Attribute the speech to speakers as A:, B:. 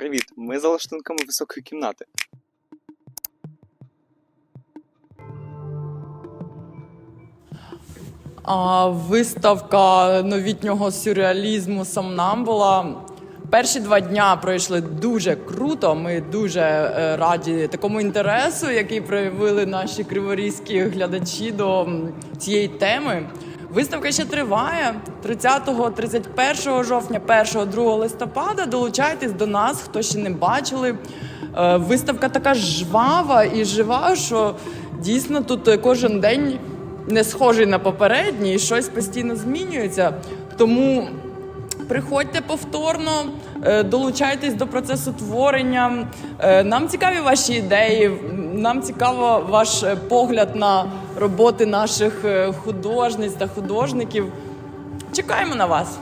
A: Привіт! Ми за лаштунками високої кімнати.
B: А виставка новітнього сюрреалізму Сомнамбула. Перші два дня пройшли дуже круто. Ми дуже е, раді такому інтересу, який проявили наші криворізькі глядачі до цієї теми. Виставка ще триває 30-31 жовтня, 1-2 листопада. Долучайтесь до нас, хто ще не бачили. Е, Виставка така жвава і жива, що дійсно тут кожен день не схожий на попередній, щось постійно змінюється. Тому приходьте повторно, е, долучайтесь до процесу творення. Е, Нам цікаві ваші ідеї, нам цікаво ваш погляд на роботи наших е, художниць та художників. Чекаємо на вас.